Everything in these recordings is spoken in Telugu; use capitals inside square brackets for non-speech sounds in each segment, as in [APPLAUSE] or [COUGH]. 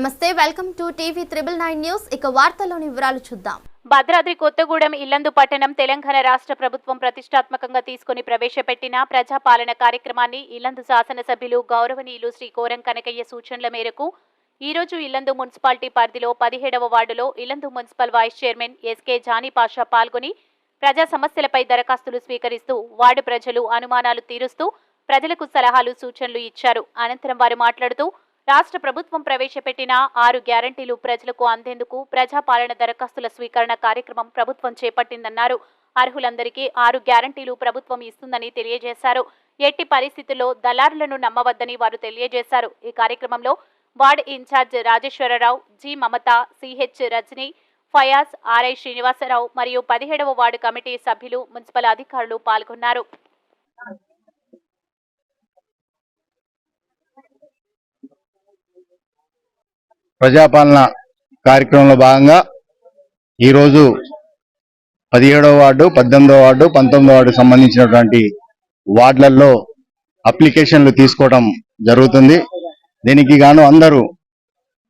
నమస్తే welcome to TV triple nine news. ఇక వార్తల్లోని వివరాలు చూద్దాం. భద్రాద్రి కొత్తగూడెం ఇల్లందు పట్టణం తెలంగాణ రాష్ట్ర ప్రభుత్వం ప్రతిష్టాత్మకంగా తీసుకుని ప్రవేశపెట్టిన ప్రజాపాలన కార్యక్రమాన్ని ఇల్లందు శాసనసభ్యులు గౌరవనీయులు శ్రీ కోరం కనకయ్య సూచనల మేరకు ఈ రోజు ఇల్లందు మున్సిపాలిటీ పరిధిలో పదిహేడవ వార్డులో Yellandu municipal vice chairman SK Jani Pasha పాల్గొని ప్రజా సమస్యలపై దరఖాస్తులు స్వీకరిస్తూ వార్డు ప్రజలు అనుమానాలు తీరుస్తూ ప్రజలకు సలహాలు సూచనలు ఇచ్చారు. అనంతరం వారు మాట్లాడుతూ రాష్ట్ర ప్రభుత్వం ప్రవేశపెట్టిన ఆరు గ్యారంటీలు ప్రజలకు అందేందుకు ప్రజాపాలన దరఖాస్తుల స్వీకరణ కార్యక్రమం ప్రభుత్వం చేపట్టిందన్నారు. అర్హులందరికీ ఆరు గ్యారంటీలు ప్రభుత్వం ఇస్తుందని తెలియజేశారు. ఎట్టి పరిస్థితుల్లో దళారులను నమ్మవద్దని వారు తెలియజేశారు. ఈ కార్యక్రమంలో ward incharge Rajeswara Rao G Mamata CH Rajani Fayaz RI Srinivasa Rao మరియు పదిహేడవ వార్డు కమిటీ సభ్యులు మున్సిపల్ అధికారులు పాల్గొన్నారు. ప్రజాపాలన కార్యక్రమంలో భాగంగా ఈరోజు పదిహేడవ వార్డు పద్దెనిమిదవ వార్డు పంతొమ్మిదవ వార్డు సంబంధించినటువంటి వార్డులలో అప్లికేషన్లు తీసుకోవడం జరుగుతుంది. దీనికి గాను అందరూ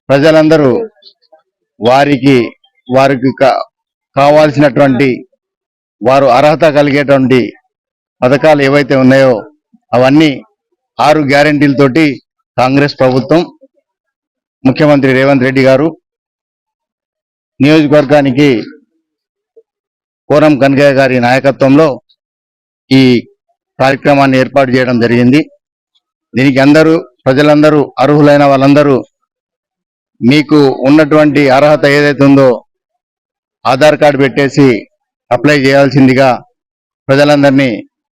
ప్రజలందరూ వారికి వారికి కా- కావాల్సినటువంటి వారు అర్హత కలిగేటువంటి పథకాలు ఏవైతే ఉన్నాయో అవన్నీ ఆరు గ్యారెంటీలతోటి కాంగ్రెస్ ప్రభుత్వం ముఖ్యమంత్రి రేవంత్ రెడ్డి గారు నియోజకవర్గానికి కోరం కనకయ్య గారి నాయకత్వంలో ఈ కార్యక్రమాన్ని ఏర్పాటు చేయడం జరిగింది. దీనికి అందరూ ప్రజలందరూ అర్హులైన వాళ్ళందరూ మీకు ఉన్నటువంటి అర్హత ఏదైతే ఉందో ఆధార్ కార్డు పెట్టేసి అప్లై చేయాల్సిందిగా ప్రజలందరినీ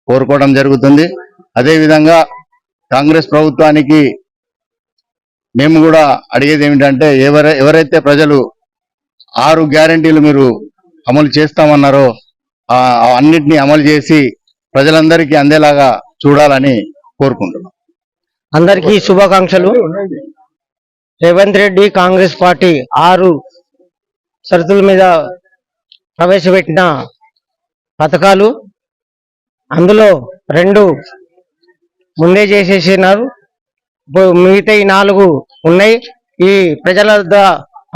కోరుకోవడం జరుగుతుంది. అదేవిధంగా కాంగ్రెస్ ప్రభుత్వానికి మేము కూడా అడిగేది ఏమిటంటే ఎవర ఎవరైతే ప్రజలు ఆరు గ్యారంటీలు మీరు అమలు చేస్తామన్నారో అన్నిటినీ అమలు చేసి ప్రజలందరికీ అందేలాగా చూడాలని కోరుకుంటున్నాం. అందరికీ శుభాకాంక్షలు. రేవంత్ రెడ్డి కాంగ్రెస్ పార్టీ ఆరు షరతుల మీద ప్రవేశపెట్టిన పథకాలు అందులో రెండు ముందే చేసేసినారు. మిగతా నాలుగు ఉన్నాయి. ఈ ప్రజల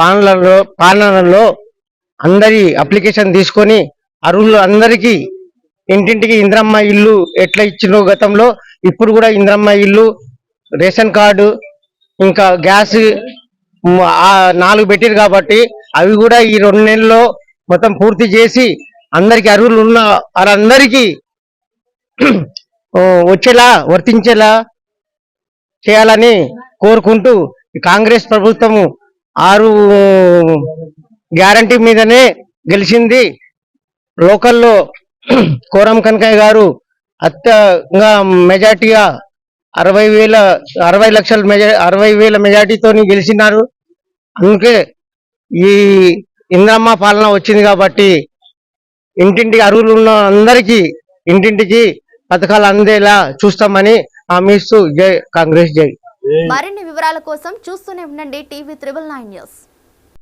పాలనలో పాలనలో అందరి అప్లికేషన్ తీసుకొని అర్హులు అందరికీ ఇంటింటికి ఇంద్రమ్మ ఇల్లు ఎట్లా ఇచ్చినో గతంలో ఇప్పుడు కూడా ఇంద్రమ్మ ఇల్లు రేషన్ కార్డు ఇంకా గ్యాస్ నాలుగు పెట్టారు కాబట్టి అవి కూడా ఈ రెండు నెలల్లో మొత్తం పూర్తి చేసి అందరికి అర్హులు ఉన్న వారందరికీ వచ్చేలా వర్తించేలా చేయాలని కోరుకుంటూ కాంగ్రెస్ ప్రభుత్వము ఆరు గ్యారంటీ మీదనే గెలిచింది. లోకల్లో [CLEARS THROAT] కోరం కనకయ్య గారు అత్యంగా మెజార్టీగా అరవై వేల అరవై లక్షల మెజా అరవై వేల మెజార్టీతో గెలిచినారు. అందుకే ఈ ఇంద్రమ్మ పాలన వచ్చింది కాబట్టి ఇంటింటికి అరువులు ఉన్న అందరికీ ఇంటింటికి పథకాలు అందేలా చూస్తామని హామీ ఇస్తూ జై కాంగ్రెస్ జై. మరిన్ని వివరాల కోసం చూస్తూనే ఉండండి టీవీ త్రిబుల్ నైన్ న్యూస్.